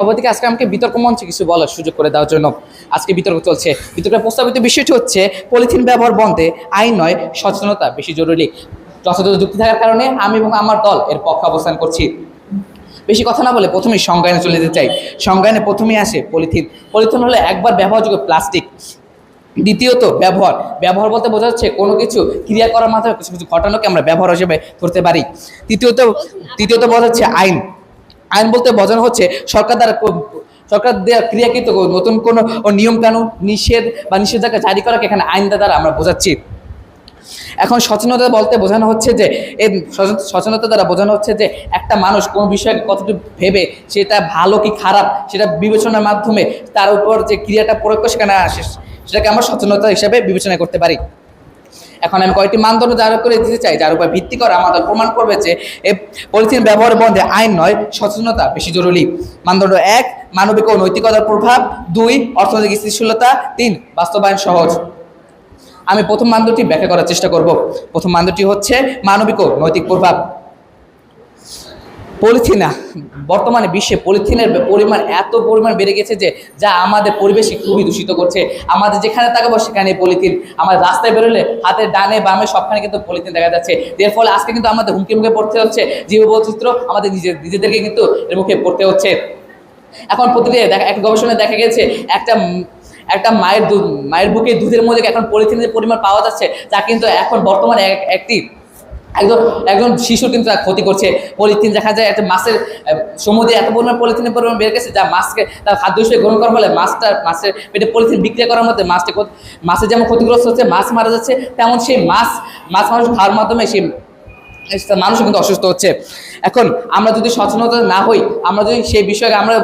সভাপতিকে আজকে আমাকে বিতর্ক মঞ্চে কিছু বলার সুযোগ করে দেওয়ার জন্য আজকে বিতর্ক চলছে। বিতর্কের প্রস্তাবিত বিষয়টি হচ্ছে, পলিথিন ব্যবহার বন্ধে আইন নয়, সচেতনতা বেশি জরুরি। যথাযথ যুক্তি থাকার কারণে আমি এবং আমার দল এর পক্ষে অবস্থান করছি। বেশি কথা না বলে প্রথমেই সংজ্ঞায়নে চলে যেতে চাই। সংজ্ঞায়নে প্রথমেই আসে পলিথিন। পলিথিন হলো একবার ব্যবহারযোগ্য প্লাস্টিক। দ্বিতীয়ত, ব্যবহার। ব্যবহার বলতে বোঝা যাচ্ছে কোনো কিছু ক্রিয়া করার মাধ্যমে কিছু কিছু ঘটনাকে আমরা ব্যবহার হিসেবে ধরতে পারি। তৃতীয়ত তৃতীয়ত বোঝা যাচ্ছে আইন। আইন বলতে বোঝানো হচ্ছে সরকার দ্বারা সরকার দেওয়া ক্রিয়াকৃত নতুন কোনো নিয়ম কানুন নিষেধ বা নিষেধাজ্ঞা জারি করাকে এখানে আইন দ্বারা আমরা বোঝাচ্ছি। এখন সচেতনতা বলতে বোঝানো হচ্ছে যে এই সচেত- সচেতনতা দ্বারা বোঝানো হচ্ছে যে, একটা মানুষ কোনো বিষয়ে কতটুকু ভেবে সেটা ভালো কি খারাপ, সেটা বিবেচনার মাধ্যমে তার উপর যে ক্রিয়াটা প্রয়োগ করে সেখানে আসে। সেটাকে আমরা সচেতনতা হিসাবে বিবেচনা করতে পারি। এখন আমি কয়েকটি মানদণ্ড জারি করে দিতে চাই, যার উপর ভিত্তি করে আমাদের প্রমাণ করবে যে পলিথিন ব্যবহার বন্ধে আইন নয়, সচেতনতা বেশি জরুরি। মানদণ্ড এক, মানবিক ও নৈতিকতার প্রভাব। দুই, অর্থনৈতিক স্থিতিশীলতা। তিন, বাস্তবায়ন সহজ। আমি প্রথম মানদণ্ডটি ব্যাখ্যা করার চেষ্টা করব। প্রথম মানদণ্ডটি হচ্ছে মানবিক ও নৈতিক প্রভাব। পলিথিন বর্তমানে বিশ্বে পলিথিনের পরিমাণ এত পরিমাণ বেড়ে গেছে যে যা আমাদের পরিবেশে খুবই দূষিত করছে। আমাদের যেখানে তাকাবো সেখানে পলিথিন। আমাদের রাস্তায় বেরোলে হাতের ডানে বামে সবখানে কিন্তু পলিথিন দেখা যাচ্ছে। এর ফলে আজকে কিন্তু আমাদের হুমকি মুখে পড়তে হচ্ছে। জীববৈচিত্র্য আমাদের নিজের নিজেদেরকে কিন্তু এর মুখে পড়তে হচ্ছে। এখন প্রতিদিন দেখা, এক গবেষণায় দেখা গেছে, একটা একটা মায়ের দুধ, মায়ের বুকে দুধের মধ্যে এখন পলিথিনের পরিমাণ পাওয়া যাচ্ছে, যা কিন্তু এখন বর্তমানে এক- একটি একজন একজন শিশুর কিন্তু তার ক্ষতি করছে। পলিথিন দেখা যায়, একটা মাছের সমুদ্রে এত পরিমাণ পলিথিনের পরিমাণ বেড়ে গেছে যা মাছকে, তার খাদ্য হিসেবে গ্রহণ করার ফলে মাছটা, মাছের পেটে পলিথিন বিক্রিয়া করার মধ্যে মাছটা মাছের যেমন ক্ষতিগ্রস্ত হচ্ছে, মাছ মারা যাচ্ছে, তেমন সেই মাছ মাছ মানুষ খাওয়ার মাধ্যমে সেই মানুষও কিন্তু অসুস্থ হচ্ছে। এখন আমরা যদি সচেতনতা না হই, আমরা যদি সেই বিষয়ে আমরা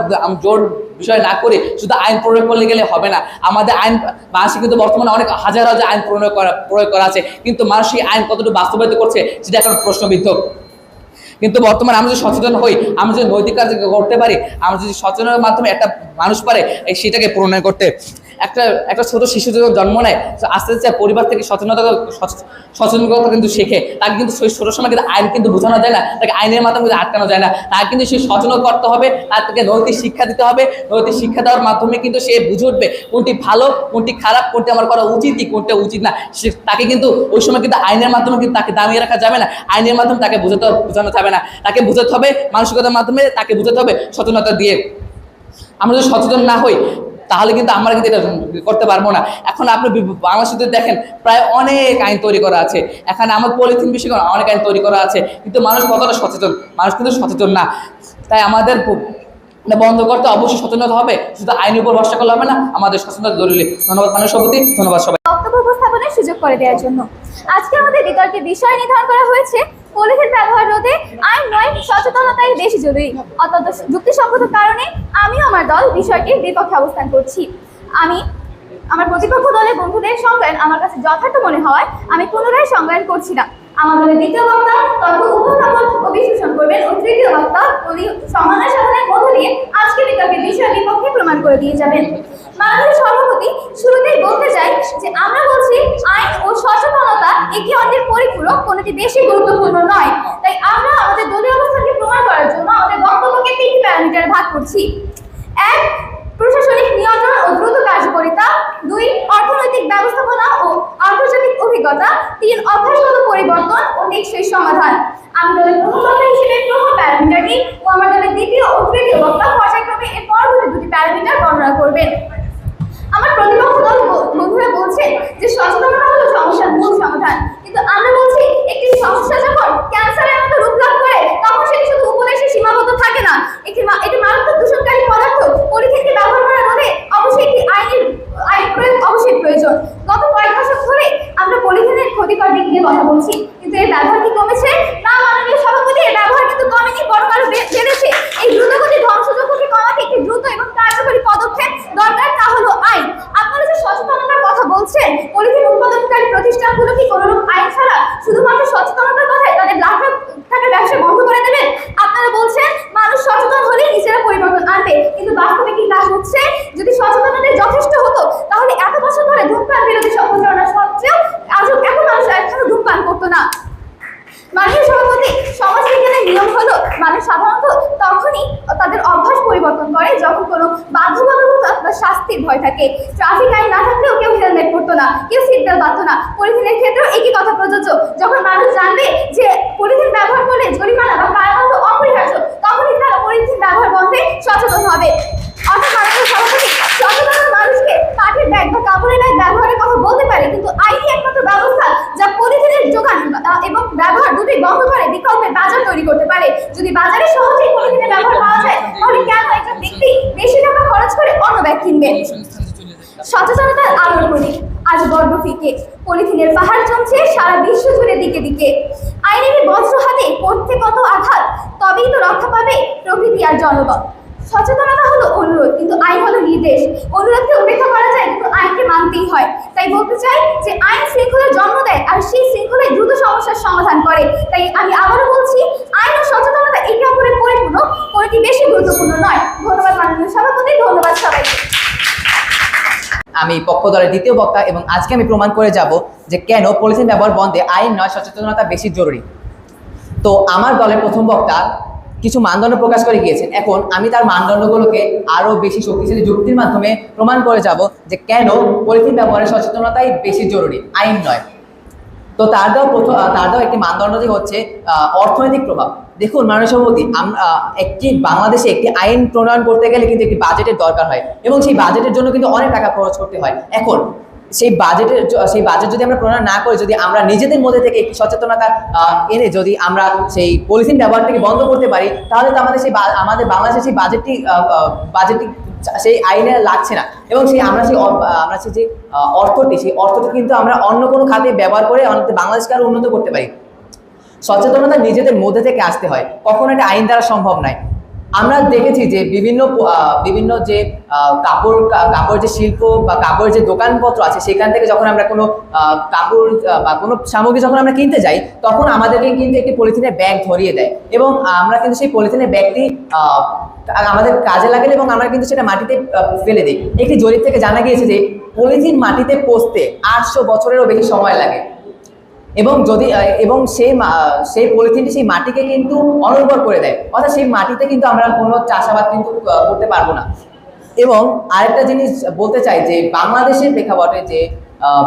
জোর বিষয় না করে, শুধু আইন প্রয়োগ করলে গেলে হবে না। আমাদের আইন মানুষ কিন্তু বর্তমানে অনেক হাজার হাজার আইন প্রয়োগ করা প্রয়োগ করা আছে। কিন্তু মানুষ সেই আইন কতটুকু বাস্তবায়িত করছে, সেটা এখন প্রশ্নবিদ্ধ। কিন্তু বর্তমানে আমরা যদি সচেতন হই, আমরা যদি নৈতিক কাজ করতে পারি, আমরা যদি সচেতনতার মাধ্যমে একটা মানুষ পারে সেটাকে প্রণয়ন করতে। একটা একটা ছোট শিশু যখন জন্ম নেয়, তো আস্তে আস্তে পরিবার থেকে সচেতনতা, সচ- সচেতনতা কিন্তু শেখে। তাকে কিন্তু সেই ছোট সময় কিন্তু আইন কিন্তু বোঝানো যায় না, তাকে আইনের মাধ্যমে কিন্তু আটকানো যায় না। তাকে কিন্তু সে সচেতন করতে হবে তাকে নৈতিক শিক্ষা দিতে হবে। নৈতিক শিক্ষা দেওয়ার মাধ্যমে কিন্তু সে বুঝে উঠবে কোনটি ভালো, কোনটি খারাপ, কোনটি আমার করা উচিত কোনটা উচিত না। সে, তাকে কিন্তু ওই সময় কিন্তু আইনের মাধ্যমে কিন্তু তাকে দামিয়ে রাখা যাবে না। আইনের মাধ্যমে তাকে বোঝাতে, বোঝানো যাবে না। তাকে বোঝাতে হবে, মানসিকতার মাধ্যমে তাকে বোঝাতে হবে সচেতনতা দিয়ে। আমরা যদি সচেতন না হই তাহলে কিন্তু আমরা কিন্তু এটা করতে পারব না। এখন আপনি বাংলাদেশে দেখেন, প্রায় অনেক আইন তৈরি করা আছে। এখানে আমার পলিথিন বিষয়ে অনেক আইন তৈরি করা আছে। কিন্তু মানুষ কতটা সচেতন? মানুষ কিন্তু সচেতন না। তাই আমাদের বন্ধ করতে অবশ্যই সচেতন হবে। শুধু আইনের উপর ভরসা করলে হবে না, আমাদের সচেতনতা জরুরি। ধন্যবাদ মানুষ সভাপতি, ধন্যবাদ সবাই। বক্তব্য উপস্থাপনের সুযোগ করে দেওয়ার জন্য। আজকে আমাদের বিতর্কের বিষয় নির্ধারণ করা হয়েছে। পলিথিন ব্যবহার রোধে আইন নয় সচেতনতাই বেশি জরুরি। অত্যন্ত যুক্তিসঙ্গত কারণে আমিও আমার দল বিষয়টির বিপক্ষে অবস্থান করছি। আমি আমার প্রতিপক্ষ দলের বন্ধুদের সংজ্ঞান আমার কাছে যথার্থ মনে হওয়ায় আমি পুনরায় সংজ্ঞান করছি না। আমার দলের দ্বিতীয় বক্তা তথ্য উপস্থাপন ও বিশ্লেষণ করবেন ও তৃতীয় বক্তা উনি সমাধান সাধনের মধ্য দিয়ে আজকে বিতর্কের বিষয় বিপক্ষে প্রমাণ করে দিয়ে যাবেন। মাননীয় সভাপতি শুরুতেই বলতে চাই যে আমরা বলছি আইন ও সচেতনতা একে অন্যের কোনোটি বেশি গুরুত্বপূর্ণ নয়। তাই আমরা আমাদের দলীয় অবস্থানকে প্রমাণ করার জন্য আমাদের বক্তব্যকে তিনটি প্যারামিটারে ভাগ করছি। এক, প্রশাসনিক নিয়ন্ত্রণ ও দ্রুত কার্যকারিতা। দুই, অর্থনৈতিক ব্যবস্থাপনা ও আন্তর্জাতিক অভিজ্ঞতা। তিন, অভ্যাসগত পরিবর্তন ও টেকসই সমাধান। আমি দলের প্রথম বক্তা হিসেবে প্রথম প্যারামিটারটি ও আমার দলের দ্বিতীয় ও তৃতীয় বক্তা পর্যায়ক্রমে এর পরবর্তী দুটি প্যারামিটার বর্ণনা করবেন। আমার প্রতিপক্ষ দল বন্ধুরা বলছে যে সচেতনতা হলো সমস্যার মূল সমাধান। কিন্তু আমরা বলছি, একটি সমস্যা যখন ক্যান্সারের মতো রূপ লাভ করে, তখন সেটি শুধু উপদেশে সীমাবদ্ধ থাকে না। একটি একটি মারাত্মক দূষণকারী পদার্থ। পরিথিকে ব্যবহার করা রোধে অবশ্যই একটি আইনের আইন প্রয়োগ অবশ্যই প্রয়োজন গত কয়েক দশক ধরে আমরা পলিথিনের ক্ষতিকর দিক নিয়ে কথা বলছি কিন্তু এর ব্যবহার কি কমেছে না মাননীয় সভাপতি এর ব্যবহার কিন্তু কমেনি বরং আরও বে- বেড়েছে এই দ্রুতগতি ধ্বংসযজ্ঞকে কমাতে একটি দ্রুত এবং কার্যকরী পদক্ষেপ দরকার তা হলো আইন আপনারা যে সচেতনতার কথা বলছেন পলিথিন উৎপাদনকারী প্রতিষ্ঠানগুলো কি কোনো রূপ আইন ছাড়া শুধুমাত্র সচেতনতার কথায় তাদের লাখ লাখ টাকার ব্যবসা বন্ধ করে দেবেন আপনারা বলছেন মানুষ সচেতন হলে নিজেরা পরিবর্তন আনবে কিন্তু বাস্তবে কি তা হচ্ছে যদি সচেতনতা যথেষ্ট হতো তাহলে এত বছর ধরে ধূমপান বিরোধী প্রচারণা সত্ত্বেও আজও এত মানুষ এখনও ধূমপান করতো না যখন কোনো বাধ্যবাধকতা বা শাস্তির ভয় থাকে। ট্রাফিক আইন না থাকলেও কেউ হেলমেট পরতো না, কেউ সিট বেল্ট না। পলিথিনের ক্ষেত্রেও একই কথা প্রযোজ্য। যখন মানুষ জানবে যে পলিথিন ব্যবহার করলে জরিমানা বা কারাদণ্ড অপরিহার্য, তখনই তারা পলিথিন ব্যবহার বন্ধে সচেতন হবে। অর্থাৎ মানুষের সভাপতি, সচেতন মানুষকে কাঠের ব্যাগ বা কাপড়ের ব্যাগ ব্যবহারের কথা বলতে পারে, কিন্তু আইনি একমাত্র ব্যবস্থা যা পলিথিনের যোগান এবং ব্যবহার দুটোই বন্ধ করে বিকল্পের বাজার তৈরি করতে পারে। যদি বাজারে সহজেই পলিথিনের ব্যবহার পাওয়া যায়, তাহলে কেন একজন ব্যক্তি বেশি টাকা খরচ করে অন্য ব্যাগ কিনবে? সচেতনতার আলোর প্রতীক আজ বড্ড ফিকে। পলিথিনের পাহাড় জমছে সারা বিশ্ব জুড়ে দিকে দিকে। আইনের বজ্র হাতে পড়তে কত আঘাত, তবেই তো রক্ষা পাবে প্রকৃতি আর জনগণ। সচেতনতা হলো অনুরোধ, কিন্তু আইন হলো নির্দেশ। অনুরোধকে উপেক্ষা করা যায়, কিন্তু আইনকে মানতেই হয়। তাই বলতে চাই যে আইন শৃঙ্খলার জন্ম দেয় আর সেই শৃঙ্খলায় দ্রুত সমস্যার সমাধান করে। তাই আমি আবারও বলছি, আইন ও সচেতনতা একে অপরের পরিপূর্ণ কোনটি বেশি গুরুত্বপূর্ণ নয়। ধন্যবাদ মাননীয় সভাপতি, ধন্যবাদ সবাইকে। আমি পক্ষ দলের দ্বিতীয় বক্তা এবং আজকে আমি প্রমাণ করে যাব যে কেন পলিথিন ব্যবহার বন্ধে আইন নয়, সচেতনতা বেশি জরুরি। তো আমার দলের প্রথম বক্তা কিছু মানদণ্ড প্রকাশ করে গিয়েছেন। এখন আমি তার মানদণ্ডগুলোকে আরও বেশি শক্তিশালী যুক্তির মাধ্যমে প্রমাণ করে যাব যে কেন পলিথিন ব্যবহারের সচেতনতাই বেশি জরুরি আইন নয়। তো তার দেওয়া প্রথম তার দেওয়া একটি মানদণ্ড যে হচ্ছে অর্থনৈতিক প্রভাব। দেখুন মাননীয় সভাপতি আম- আহ, একটি বাংলাদেশে একটি আইন প্রণয়ন করতে গেলে কিন্তু একটি বাজেটের দরকার হয় এবং সেই বাজেটের জন্য কিন্তু অনেক টাকা খরচ করতে হয়। এখন সেই বাজেটের সেই বাজেট যদি আমরা প্রণয়ন না করে, যদি আমরা নিজেদের মধ্যে থেকে একটি সচেতনতা এনে যদি আমরা সেই পলিথিন ব্যবহারটাকে বন্ধ করতে পারি, তাহলে তো আমাদের সেই আমাদের বাংলাদেশের সেই বাজেটটি বাজেটটি সেই আইনে লাগছে না। এবং সেই আমরা সেই আমরা সেই যে অর্থটি, সেই অর্থটি কিন্তু আমরা অন্য কোনো খাতে ব্যবহার করে আমাদের বাংলাদেশকে আরও উন্নত করতে পারি। সচেতনতা নিজেদের মধ্যে থেকে আসতে হয়। কখনো এটা আইন দ্বারা সম্ভব নয়। আমরা দেখেছি যে বিভিন্ন বিভিন্ন যে কাপড় কাপড় যে শিল্প বা কাপড়ের যে দোকানপত্র আছে, সেখান থেকে যখন আমরা কোনো কাপড় বা কোনো সামগ্রী যখন আমরা কিনতে যাই, তখন আমাদেরকে কিন্তু একটি পলিথিনের ব্যাগ ধরিয়ে দেয়। এবং আমরা কিন্তু সেই পলিথিনের ব্যাগটি আমাদের কাজে লাগে এবং আমরা কিন্তু সেটা মাটিতে ফেলে দিই। একটি জরিপ থেকে জানা গিয়েছে যে, পলিথিন মাটিতে পচতে আটশো বছরেরও বেশি সময় লাগে। এবং যদি এবং সেই সেই পলিথিনটি সেই মাটিকে কিন্তু অনুর্বর করে দেয়। অর্থাৎ সেই মাটিতে কিন্তু আমরা কোনো চাষাবাদ কিন্তু করতে পারব না। এবং আরেকটা জিনিস বলতে চাই যে, বাংলাদেশের প্রেক্ষাপটে যে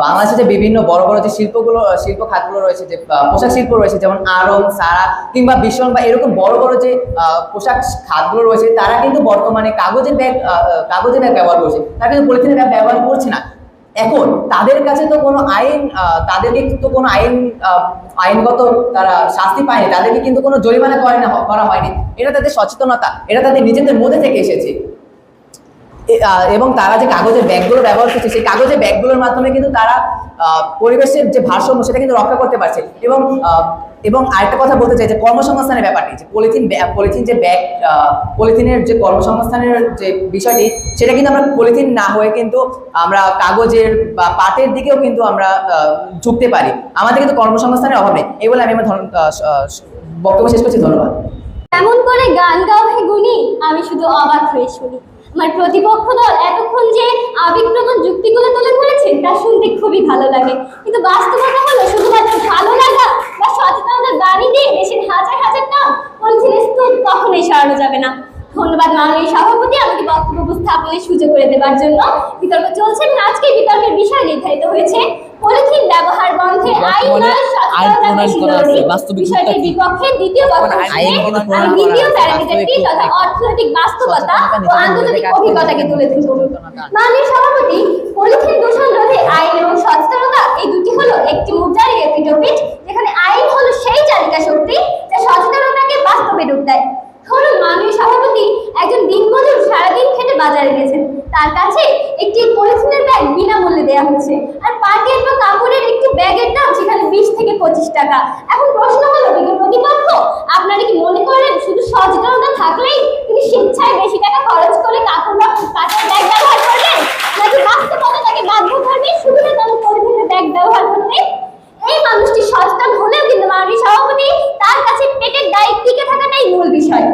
বাংলাদেশে যে বিভিন্ন বড় বড় যে শিল্পগুলো শিল্প খাতগুলো রয়েছে, যে পোশাক শিল্প রয়েছে, যেমন আরং সারা কিংবা বিশ্বন বা এরকম বড় বড় যে পোশাক খাতগুলো রয়েছে, তারা কিন্তু বর্তমানে কাগজের ব্যাগ কাগজের ব্যাগ ব্যবহার করছে। তারা কিন্তু পলিথিনের ব্যাগ ব্যবহার করছে না। এখন তাদের কাছে তো কোনো আইন তাদেরকে তো কোনো আইন আইনগত তারা শাস্তি পায়নি, তাদেরকে কিন্তু কোনো জরিমানা করে না করা হয়নি। এটা তাদের সচেতনতা, এটা তাদের নিজেদের মধ্যে থেকে এসেছে। এবং তারা যে কাগজের ব্যাগগুলো ব্যবহার করছে, সেই কাগজের ব্যাগগুলোর মাধ্যমে কিন্তু তারা পরিবেশের যে ভারসাম্য সেটা কিন্তু রক্ষা করতে পারছে। এবং এবং আরেকটা কথা বলতে চাই যে কর্মসংস্থানের ব্যাপারটি, যে পলিথিন পলিথিন যে ব্যাগ পলিথিনের যে কর্মসংস্থানের যে বিষয়টি, সেটা কিন্তু আমরা পলিথিন না হয়ে কিন্তু আমরা কাগজের বা পাটের দিকেও কিন্তু আমরা ঝুঁকতে পারি। আমাদের কিন্তু কর্মসংস্থানের অভাব নেই। এই বলে আমি আমার বক্তব্য শেষ করছি। ধন্যবাদ। এমন করে গান গাও হে গুনি আমি শুধু অবাক হয়ে শুনি। আমার প্রতিপক্ষ দল এতক্ষণ যে আবেগপ্রবণ যুক্তিগুলো তুলে ধরেছেন, তা শুনতে খুবই ভালো লাগে। কিন্তু বাস্তবতা হলো শুধুমাত্র ভালো লাগা বা সচেতনতার বাণী দিয়ে দেশের হাজার হাজার নাম পলিথিনের স্তূপ কখনোই সরানো যাবে না। ধন্যবাদ মাননীয় সভাপতি আমাকে বক্তব্য উপস্থাপনের সুযোগ করে দেওয়ার জন্য। বিতর্ক চলছে আজকে বিতর্কের বিষয় নির্ধারিত হয়েছে। পলিথিন ব্যবহার বন্ধে আইন বর্তমানে নয় আইন সচেতনতা প্রণয়ন করা আছে। বাস্তবিক বিষয়টির রূপটা কি? বিপক্ষে দ্বিতীয় কথা বর্তমানে আইন হিসেবে কিন্তু আমি প্রণয়ন করা দ্বিতীয় প্যারামিটারটি তথা অর্থনৈতিক বাস্তবতা ও আন্তর্জাতিক অভিজ্ঞতাকে তুলে ধরব মাননীয় সভাপতি পলিথিন দূষণ রোধে আইন এবং সচেতনতা এই দুটি হলো একটি মুদ্রার এপিটোপিট যেখানে আইন হলো সেই চালিকা শক্তি যা সচেতনতাকে বাস্তবে রূপ দেয় ধরুন মাননীয় সভাপতি একজন দিনমজুর সারাদিন খেটে বাজারে গেছেন তার কাছে একটি পলিথিনের ব্যাগ বিনামূল্যে দেওয়া হচ্ছে। আর পাটের বা কাপড়ের একটি ব্যাগের দাম সেখানে বিশ থেকে পঁচিশ টাকা। এখন প্রশ্ন হলো প্রতিপক্ষ, আপনারা কি মনে করেন শুধু সচেতনতা থাকলেই তিনি স্বেচ্ছায় বেশি টাকা খরচ করে কাপড় বা পাটের ব্যাগ ব্যবহার করবেন? নাকি বাস্তবতা তাকে বাধ্য করবে শুধুমাত্র আমি পলিথিনের ব্যাগ ব্যবহার করতে এই মানুষটি সচেতন হলেও কিন্তু মাননীয় সভাপতি তার কাছে পেটের দায়িত্ব টিকে থাকাটাই মূল বিষয়।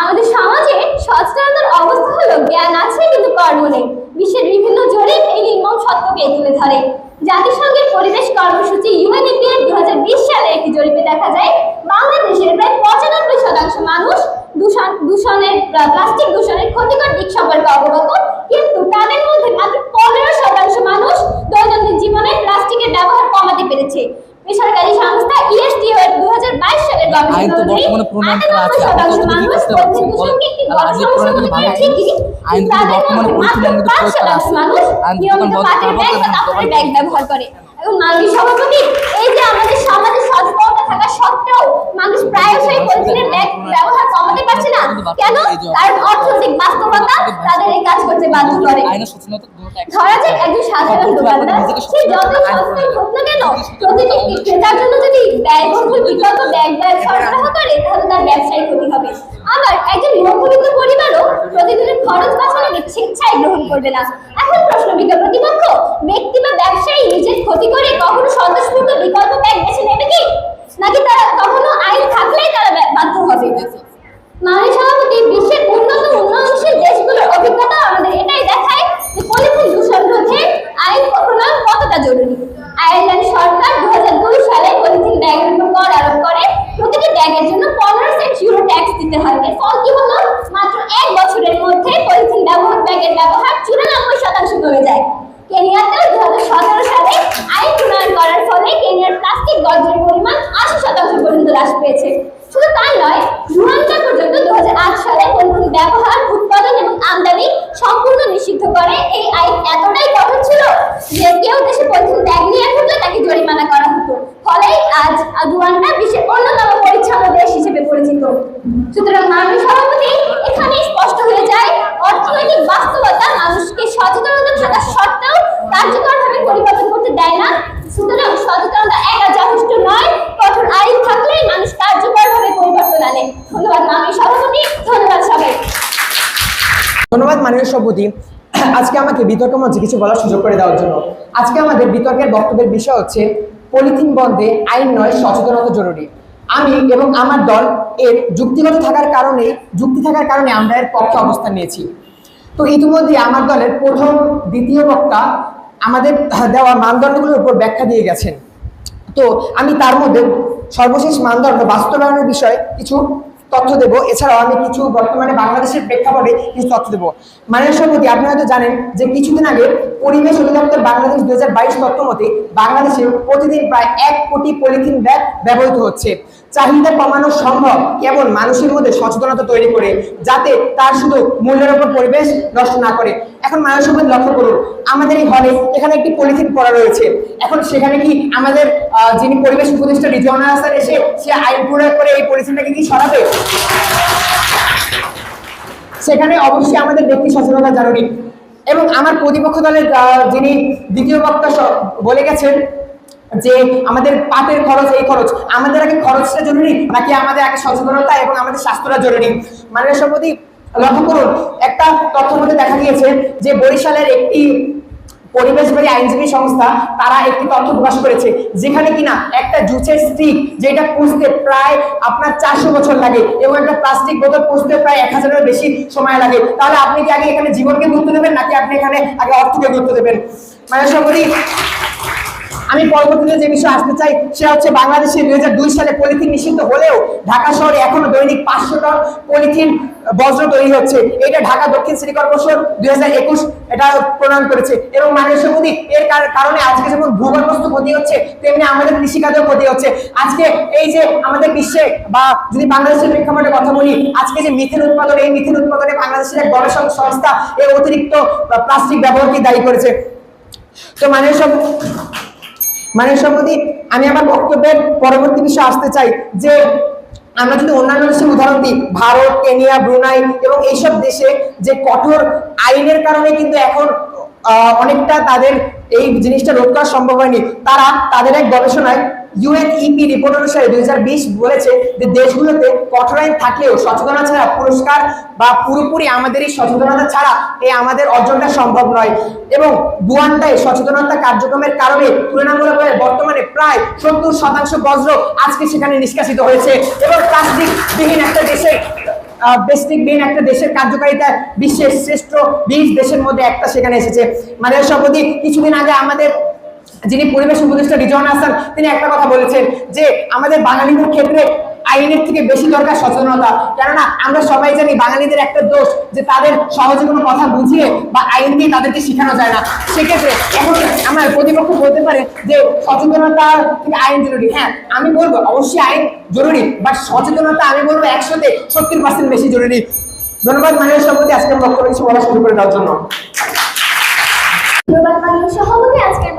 আমাদের সমাজে সচেতনতার অবস্থা হলো জ্ঞান আছে কিন্তু কর্ম নেই। বিশ্বের বিভিন্ন জরিপ এই নির্মম সত্যকে তুলে ধরে? জাতিসংঘের পরিবেশ কর্মসূচি ইউএনইপি এর দু সালে একটি জরিপে দেখা যায়, বাংলাদেশের প্রায় পঁচানব্বই শতাংশ মানুষ দূষণ, দূষণের প্লাস্টিক দূষণের ক্ষতিকর দিক সম্পর্কে অবগত, কিন্তু তাদের মধ্যে মাত্র পনেরো শতাংশ মানুষ দৈনন্দিন জীবনে প্লাস্টিকের ব্যবহার কমাতে পেরেছে। বেসরকারি সংস্থা ইএসটি এর দু সালের আইন গবেষণা তো অনুযায়ী বর্তমানে প্রণয়ন করা আছে। আপনি মানুষ কতটুকু বুঝতে পারছেন? আজকে প্রণয়ন ভালো আছে। আইন বর্তমানে পরিচালনা কিন্তু প্রয়োগ করা আছে। আইন ব্যাগ ব্যবহার করে এবং মাননীয় সভাপতি এই যে আমাদের সমাজে সচেতনতা থাকা সত্ত্বেও মানুষ প্রায়শই পলিথিনের ব্যাগ ব্যবহার কমাতে পারছে না। কেন? কারণ অর্থনৈতিক বাস্তবতা তাদের এই কাজ করতে বাধ্য করে। ধরা যাক একজন সাধারণ দোকানদার সে যত সচেতন হোক না কেন প্রতিটি ক্রেতার জন্য যদি ব্যয়বহুল বিকল্প ব্যাগ ব্যাগ সরবরাহ করে তাহলে তার ব্যবসায় ক্ষতি হবে আবার একজন মধ্যবিত্ত পরিবারও প্রতিদিনের খরচ বাঁচানোকে স্বেচ্ছায় গ্রহণ করবে না। এখন প্রশ্ন বিজ্ঞ প্রতিপক্ষ ব্যক্তি বা ব্যবসায়ী নিজের ক্ষতি করে কখনো সন্তোষপূর্ণ বিকল্প ব্যাগ বেছে নেবে কি? নাকি তারা কখনো আইন থাকলেই তারা বাধ্য হবে? মাননীয় সভাপতি, বিশ্বের উন্নত উন্নয়নশীল দেশগুলোর অভিজ্ঞতা আমাদের এটাই দেখায় যে পলিথিন দূষণ রোধে আইন প্রণয়ন কতটা জরুরি। আয়ারল্যান্ড সরকার দু সালে পলিথিন ব্যাগের উপর কর, আরোপ করে। প্রতিটি ব্যাগের জন্য পনেরো সেন্ট ইউরো ট্যাক্স দিতে হয়। ফল কি হলো? মাত্র এক বছরের মধ্যে পলিথিন ব্যবহার, ব্যাগের ব্যবহার চুরানব্বই শতাংশ কমে যায়। কেনিয়াতে দু সালে আইন প্রণয়ন করার ফলে কেনিয়ার প্লাস্টিক বর্জ্যের পরিমাণ আশি হ্রাস পেয়েছে। শুধু তাই নয় রুয়ান্ডা পর্যন্ত দু হাজার আট সালে পলিথিন ব্যবহার, উৎপাদন এবং আমদানি সম্পূর্ণ নিষিদ্ধ করে। এই আইন এতটাই কঠোর ছিল যে কেউ দেশে পলিথিন ব্যাগ নিয়ে ঢুকলে তাকে জরিমানা করা হতো। ফলে আজ রুয়ান্ডা বিশ্বের অন্যতম পরিচ্ছন্ন দেশ হিসেবে পরিচিত। সুতরাং মাননীয় সভাপতি, এখানে স্পষ্ট হয়ে যায়, অর্থনৈতিক বাস্তবতা মানুষকে সচেতনতা থাকা সত্ত্বেও কার্যকরভাবে পরিবর্তন করতে দেয় না। সুতরাং সচেতনতা একা যথেষ্ট নয় কঠোর আইন থাকলেই মানুষ কার্যকরভাবে পরিবর্তন আনে। ধন্যবাদ মাননীয় সভাপতি, ধন্যবাদ সবাই। ধন্যবাদ মাননীয় সভাপতি। আজকে আমাকে বিতর্ক মঞ্চে কিছু বলার সুযোগ করে দেওয়ার জন্য। আজকে আমাদের বিতর্কের বক্তব্যের বিষয় হচ্ছে পলিথিন বন্ধে আইন নয়, সচেতনতা জরুরি। আমি এবং আমার দল এর যুক্তিগত থাকার কারণে যুক্তি থাকার কারণে আমরা এর পক্ষে অবস্থান নিয়েছি। তো ইতিমধ্যে আমার দলের প্রথম, দ্বিতীয় বক্তা আমাদের দেওয়া মানদণ্ডগুলোর উপর ব্যাখ্যা দিয়ে গেছেন। তো আমি তার মধ্যে সর্বশেষ মানদণ্ড বাস্তবায়নের বিষয়ে কিছু তথ্য দেবো। এছাড়াও আমি কিছু বর্তমানে বাংলাদেশের প্রেক্ষাপটে কিছু তথ্য দেবো। মানের সভাপতি, আপনি হয়তো জানেন যে কিছুদিন আগে পরিবেশ অধিদপ্তর বাংলাদেশ দু হাজার বাইশ তথ্য মতে বাংলাদেশে প্রতিদিন প্রায় এক কোটি পলিথিন ব্যাগ ব্যবহৃত হচ্ছে। চাহিদা কমানো সম্ভব। কেবল মানুষের মধ্যে সচেতনতা তৈরি করে, যাতে তার শুধু মূল্যের উপর পরিবেশ নষ্ট না করে। এখন মানুষের মধ্যে লক্ষ্য করুন, আমাদের এই হলে এখানে একটি পলিথিন পড়া রয়েছে। এখন সেখানে কি আমাদের যিনি পরিবেশ উপদেষ্টা রিজওয়ানা হাসান এসে সে আইন প্রয়োগ করে এই পলিথিনটাকে কি সরাবে? সেখানে অবশ্যই আমাদের ব্যক্তি সচেতনতা জরুরি। এবং আমার প্রতিপক্ষ দলের যিনি দ্বিতীয় বক্তা বলে গেছেন যে আমাদের পাটের খরচ, এই খরচ, আমাদের আগে খরচটা জরুরি, নাকি আমাদের আগে সচেতনতা এবং আমাদের স্বাস্থ্যটা জরুরি? মাননীয় সভাপতি, লক্ষ্য করুন, একটা তথ্য মধ্যে দেখা গিয়েছে যে বরিশালের একটি পরিবেশবাদী আইনজীবী সংস্থা, তারা একটি তথ্য প্রকাশ করেছে, যেখানে কিনা একটা জুসের স্টিক যেটা পুষতে প্রায় আপনার চারশো বছর লাগে এবং একটা প্লাস্টিক বোতল পুষতে প্রায় এক হাজারের বেশি সময় লাগে। তাহলে আপনি কি আগে এখানে জীবনকে গুরুত্ব দেবেন, নাকি আপনি এখানে আগে অর্থকে গুরুত্ব দেবেন? মানে সবারই আমি পরবর্তীতে যে বিষয়ে আসতে চাই, সেটা হচ্ছে বাংলাদেশে দুই দুই সালে পলিথিন নিষিদ্ধ হলেও ঢাকা শহরে এখনও দৈনিক পাঁচশো টন পলিথিন বজ্র তৈরি হচ্ছে। এটা ঢাকা দক্ষিণ সিটি কর্পোরেশন দুই এটা প্রণয়ন করেছে। এবং মাননীয় সভাপতি, এর কারণে আজকে যেমন ভূগর্ভস্থ ক্ষতি হচ্ছে, তেমনি আমাদের কৃষিকাজের ক্ষতি হচ্ছে। আজকে এই যে আমাদের বিশ্বে বা যদি বাংলাদেশের প্রেক্ষাপটে কথা বলি, আজকে যে মিথেন উৎপাদন, এই মিথেন উৎপাদনে বাংলাদেশের এক গবেষণা সংস্থা এই অতিরিক্ত প্লাস্টিক ব্যবহারকে দায়ী করেছে। তো সভ মানে সম্প্রতি আমি আমার বক্তব্যের পরবর্তী বিষয়ে আসতে চাই যে আমরা যদি অন্যান্য দেশের উদাহরণ দিই, ভারত, কেনিয়া, ব্রুনাই এবং এইসব দেশে যে কঠোর আইনের কারণে কিন্তু এখন অনেকটা তাদের এই জিনিসটা রোধ করা সম্ভব হয়নি। তারা তাদের এক গবেষণায় ইউএনইপি রিপোর্ট অনুসারে দুই হাজার বিশ বলেছে যে দেশগুলোতে কঠোর আইন থাকলেও সচেতনতা ছাড়া পুরস্কার বা পুরোপুরি আমাদের এই সচেতনতা ছাড়া এই আমাদের অর্জনটা সম্ভব নয়। এবং বুয়ান্ডায় সচেতনতা কার্যক্রমের কারণে তুলনামূলকভাবে বর্তমানে প্রায় সত্তর শতাংশ বজ্র আজকে সেখানে নিষ্কাশিত হয়েছে। এবং প্লাস্টিক বিহীন একটা দেশে একটা দেশের কার্যকারিতা বিশ্বের শ্রেষ্ঠ বিশ দেশের মধ্যে একটা সেখানে এসেছে। মানে সভাপতি কিছুদিন আগে আমাদের যিনি পরিবেশ উপদেষ্টা রিজন হাসান, তিনি একটা কথা বলেছেন যে আমাদের বাঙালিদের ক্ষেত্রে আইনের থেকে বেশি দরকার সচেতনতা। কেননা আমরা সবাই জানি বাঙালিদের একটা দোষ যে তাদের সহজে কোনো কথা বুঝিয়ে বা আইন দিয়ে তাদেরকে শেখানো যায় না। সেক্ষেত্রে এখন আমার প্রতিপক্ষ বলতে পারে যে সচেতনতা থেকে আইন জরুরি। হ্যাঁ আমি বলব, অবশ্যই আইন জরুরি বাট সচেতনতা আমি বলব একসাথে সত্তর পার্সেন্ট বেশি জরুরি। ধন্যবাদ, মাননীয় সভাপতি, আজকে বক্তব্য কিছু বলা শুরু করে দেওয়ার জন্য। আজকের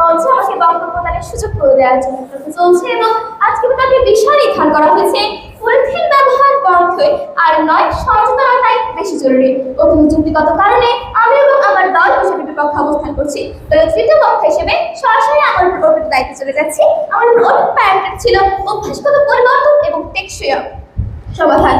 বক্তব্য সুযোগ করে দেওয়ার জন্য চলছে এবং নির্ধারণ করা হয়েছে। বেশি জরুরি। আমার দল বিপক্ষে অবস্থান করছি। পক্ষ হিসেবে সরাসরি আমার চলে যাচ্ছে। আমার ছিল পরিবর্তন এবং সমাধান।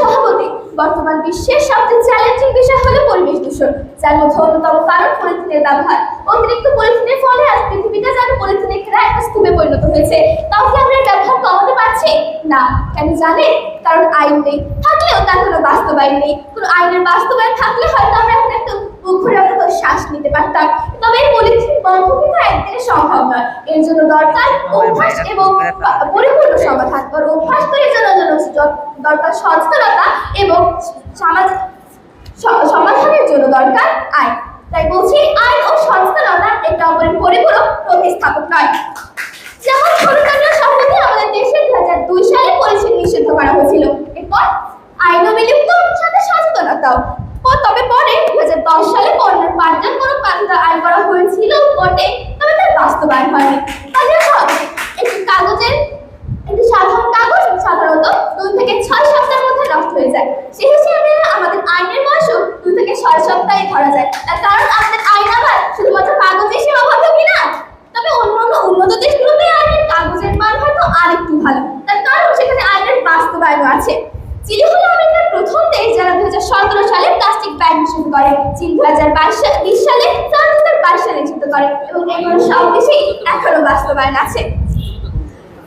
সভাপতি, বর্তমান বিশ্বের সবচেয়ে চ্যালেঞ্জিং বিষয় হলো পরিবেশ দূষণ যার মধ্যে অন্যতম কারণ পলিথিনের ব্যবহার। অতিরিক্ত পলিথিনের ফলে আজ পৃথিবীটা যেন পলিথিনের ঘেরা একটা স্তূপে পরিণত হয়েছে। তাও কি আমরা ব্যবহার কমাতে পারছি? না। কেন জানেন? কারণ আইন নেই। থাকলেও তার কোনো বাস্তবায়ন নেই। কোনো আইনের বাস্তবায়ন থাকলে হয়তো আমরা এখন একটু ঘুরে আমরা শ্বাস নিতে পারতাম। তবে এই পলিথিন বন্ধ কিন্তু একদিনে সম্ভব নয়। এর জন্য দরকার অভ্যাস এবং পরিপূর্ণ সমাধান। অভ্যাস তৈরির জন্য দরকার সচেতনতা এবং সমাজ স- সমাধানের জন্য দরকার আইন তাই বলছি আইন ও সচেতনতা একটা অপরের পরিপূরক প্রতিস্থাপক নয়। যেমন গণতন্ত্র সম্পর্কে আমাদের দেশে দু হাজার দুই সালে পরিচ্ছন্ন নিষিদ্ধ করা হয়েছিল। এরপর আইনও বিলুপ্ত সাথে সচেতনতাও। তবে পরে দু হাজার দশ সালে পণ্যের পাঠদান কোনো পাঠদা আইন করা হয়েছিল বটে, তবে তার বাস্তবায়ন হয়নি। তাহলে একটি কাগজের, একটি সাধারণ কাগজ সাধারণত দুই থেকে ছয় হয়ে যায়। সেই হিসেবে আমাদের আইনের বয়সও দুই থেকে ছয় সপ্তাহে ধরা যায়। তার কারণ আমাদের আইন আবার শুধুমাত্র কাগজে সীমাবদ্ধ কিনা তবে অন্য অন্য উন্নত দেশগুলোতে আইনের কাগজের মান হয়তো আরেকটু ভালো। তার কারণ সেখানে আইনের বাস্তবায়ন আছে। চিলি হলো আমেরিকার প্রথম দেশ যারা দুই হাজার সতেরো সালে প্লাস্টিক ব্যান নিষিদ্ধ করে। চীন দু হাজার বাইশ সালে, ফ্রান্স দু হাজার বাইশ সালে নিষিদ্ধ করে। এবং এগুলো সব দেশেই এখনও বাস্তবায়ন আছে।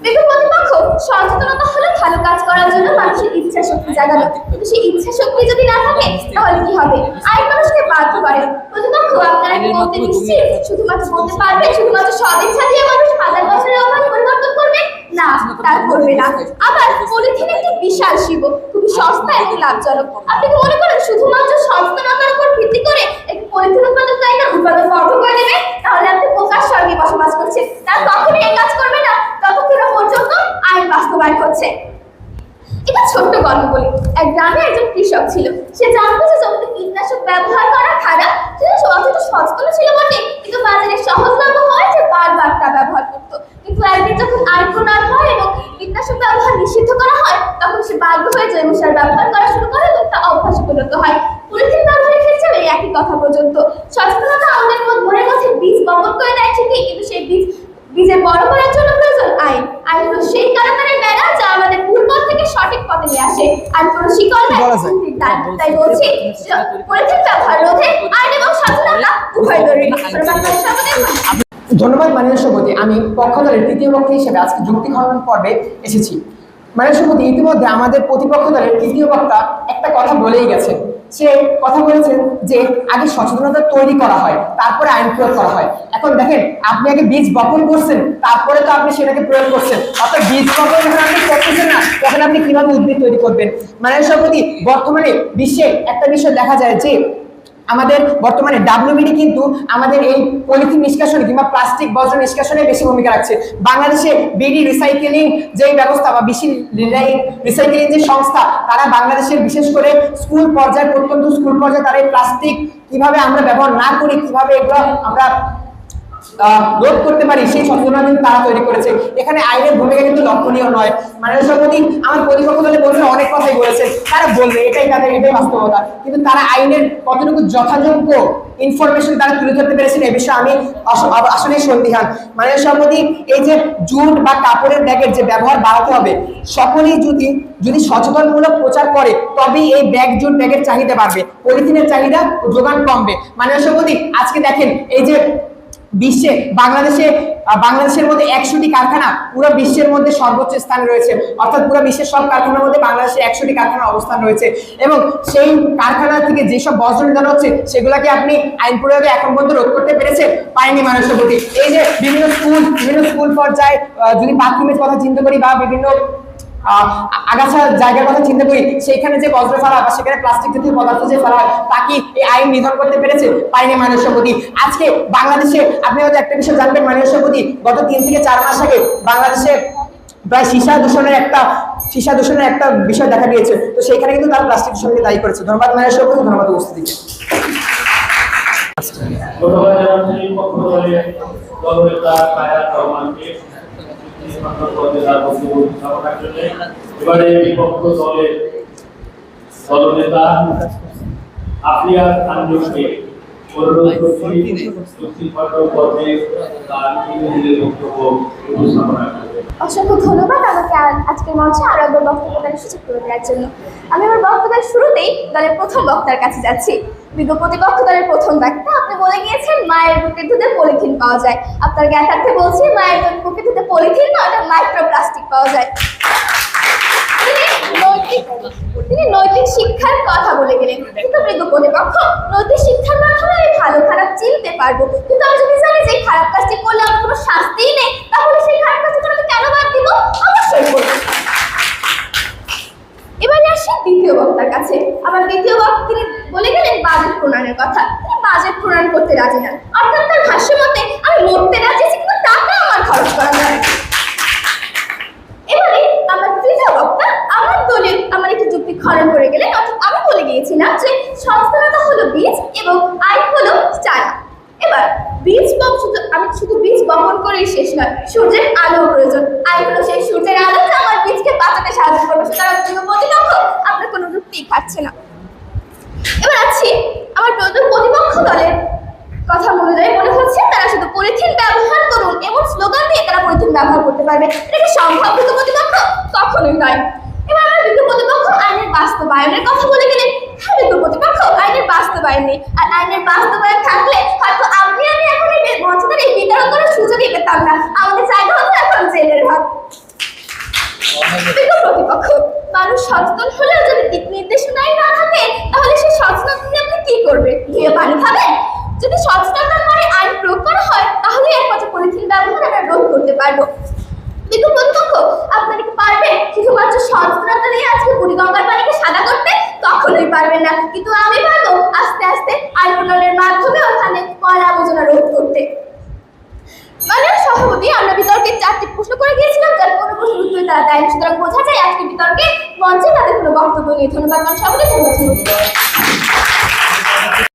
দেখুন প্রতিপক্ষ সচেতনতা হলো ভালো কাজ করার জন্য মানুষের ইচ্ছা শক্তি জাগানো কিন্তু সেই ইচ্ছা শক্তি যদি না থাকে, তাহলে কি হবে? আরেক মানুষকে বাধ্য করে। প্রতিপক্ষ আপনারা কি বলতে নিশ্চিত? শুধুমাত্র বলতে পারবে শুধুমাত্র সদিচ্ছা দিয়ে মানুষ হাজার বছরের অভাব পরিবর্তন করবে? বসবাস করছেন। তার কখনই এই কাজ করবে না, ততক্ষণ পর্যন্ত আইন বাস্তবায়ন হচ্ছে। এটা ছোট্ট গল্প বলি। এক গ্রামে একজন কৃষক ছিল। সে জানতো যে জমিতে কীটনাশক ব্যবহার করা খারাপ অতটা সচেতন ছিল বটে কিন্তু বাজারে সহজলভ্য হয় যে বারবার তা ব্যবহার করতো কিন্তু একদিন যখন আইন প্রণয়ন হয় এবং কীটনাশক ব্যবহার নিষিদ্ধ করা বাধ্য হয়ে জৈব সার ব্যবহার করা শুরু করে এবং তা অভ্যাসে পরিণত হয়। পলিথিন ব্যবহারের ক্ষেত্রেও এই একই কথা পর্যন্ত সচেতনতা আমাদের মধ্যে বীজ বপন করে দেয় ঠিকই কিন্তু সেই বীজ বীজের বড় করার জন্য প্রয়োজন আইন। আইন হলো সেই কারাগারের বেড়া যা আমাদের থেকে সঠিক পথে নিয়ে আসে। আইন কোনো দান। তাই বলছি পলিথিন ব্যবহার রোধে আইন এবং সচেতনতা উভয়। ধন্যবাদ মাননীয় সভাপতি। আমি পক্ষ দলের তৃতীয় পক্ষ হিসেবে আজকে যুক্তি খনন পর্বে এসেছি। মাননীয় সভাপতি ইতিমধ্যে আমাদের প্রতিপক্ষ দলের তৃতীয় বক্তা একটা কথা বলেই গেছে। সে কথা বলেছেন যে, আগে সচেতনতা তৈরি করা হয়, তারপরে আইন প্রয়োগ করা হয়। এখন দেখেন, আপনি আগে বীজ বপন করছেন, তারপরে তো আপনি সেটাকে প্রয়োগ করছেন। অর্থাৎ বীজ বপন যখন আপনি করতেছেন না তখন আপনি কীভাবে উদ্ভিদ তৈরি করবেন? মাননীয় সভাপতি বর্তমানে বিশ্বে একটা বিষয় দেখা যায় যে আমাদের বর্তমানে ডাব্লিউবিডি কিন্তু আমাদের এই পলিথিন নিষ্কাশন কিংবা প্লাস্টিক বর্জ্য নিষ্কাশনে বেশি ভূমিকা রাখছে। বাংলাদেশে বিডি রিসাইকেলিং যে ব্যবস্থা বা বেশি রিসাইকেলিং যে সংস্থা, তারা বাংলাদেশের বিশেষ করে স্কুল পর্যায়ে, প্রত্যন্ত স্কুল পর্যায়ে তারা এই প্লাস্টিক কীভাবে আমরা ব্যবহার না করি, কীভাবে এগুলো আমরা রোধ করতে পারি, সেই সচেতনতা কিন্তু তারা তৈরি করেছে। এখানে আইনের ভূমিকা কিন্তু লক্ষণীয় নয়। মানে সভাপতি আমার প্রতিপক্ষ দলে বলছে, অনেক কথাই বলেছে। তারা বলবে, এটাই তাদের, এটাই বাস্তবতা। কিন্তু তারা আইনের কতটুকু যথাযোগ্য ইনফরমেশন তারা তুলে ধরতে পেরেছেন এ বিষয়ে আমি আস- আসলে সন্দিহান। মানে সভাপতি এই যে জুট বা কাপড়ের ব্যাগের যে ব্যবহার বাড়াতে হবে, সকলেই যদি যদি সচেতনমূলক প্রচার করে, তবেই এই ব্যাগ, জুট, ব্যাগের চাহিদা বাড়বে। পলিথিনের চাহিদা যোগান কমবে। মানে সভাপতি আজকে দেখেন, এই যে বিশ্বে, বাংলাদেশে বাংলাদেশের মধ্যে একশোটি কারখানা পুরো বিশ্বের মধ্যে সর্বোচ্চ স্থানে রয়েছে। অর্থাৎ পুরো বিশ্বের সব কারখানার মধ্যে বাংলাদেশের একশোটি কারখানার অবস্থান রয়েছে। এবং সেই কারখানা থেকে যেসব বজ্র নিধন হচ্ছে, সেগুলোকে আপনি আইন প্রয়োগে এখন পর্যন্ত রোধ করতে পেরেছেন পারেনি মানুষের প্রতি। এই যে বিভিন্ন স্কুল বিভিন্ন স্কুল পর্যায়ে যদি বাথরুমের কথা চিন্তা করি বা বিভিন্ন আগাছা জায়গার কথা চিন্তা করি সেখানে যে বজ্র ফেলা বা সেখানে প্লাস্টিক জাতীয় পদার্থ যে ফেলা হয়, তা কি এই আইন নিধন করতে পেরেছে? পারেনি মানুষের প্রতি আজকে বাংলাদেশে, আপনি হয়তো একটা বিষয় জানবেন মানুষের প্রতি গত তিন থেকে চার মাস আগে বাংলাদেশে প্রায় সীসা দূষণের একটা, সীসা দূষণের একটা বিষয় দেখা দিয়েছে তো সেখানে কিন্তু তারা প্লাস্টিক দূষণকে দায়ী করেছে। ধন্যবাদ মানুষের প্রতি ধন্যবাদ উপস্থিতিকে ধন্যবাদ এবারে বিপক্ষ দলের অসংখ্য ধন্যবাদ আমাকে আজকের মঞ্চে আরও একবার বক্তব্য সুযোগ করে দেওয়ার জন্য। আমি আমার বক্তব্যের শুরুতেই দলের প্রথম বক্তার কাছে যাচ্ছি। বিজ্ঞ প্রতিপক্ষ প্রথম বক্তা, আপনি বলে গিয়েছেন মায়ের বুকের দুধে পলিথিন পাওয়া যায়। আপনার জ্ঞাতার্থে বলছি মায়ের বুকের দুধে পলিথিন না ওটা মাইক্রোপ্লাস্টিক পাওয়া যায়। তিনি নৈতিক শিক্ষার কথা বলে গেলেন। কিন্তু বিজ্ঞ প্রতিপক্ষ নৈতিক শিক্ষার মাধ্যমে আমি ভালো খারাপ চিনতে পারব। কিন্তু আমি যদি জানি যে খারাপ কাজটি করলে আমার কোনো শাস্তিই নেই, তাহলে সেই খারাপ কাজটি আমি কেন বাদ দিব? অবশ্যই করব এবারে আসি দ্বিতীয় বক্তার কাছে। আমার দ্বিতীয় বক্তা তিনি বলে গেলেন বাজেট প্রণয়নের কথা। তিনি বাজেট প্রণয়ন করতে রাজি নন অর্থাৎ তার ভাষ্য মতে আমি মরতে রাজি আছি, কিন্তু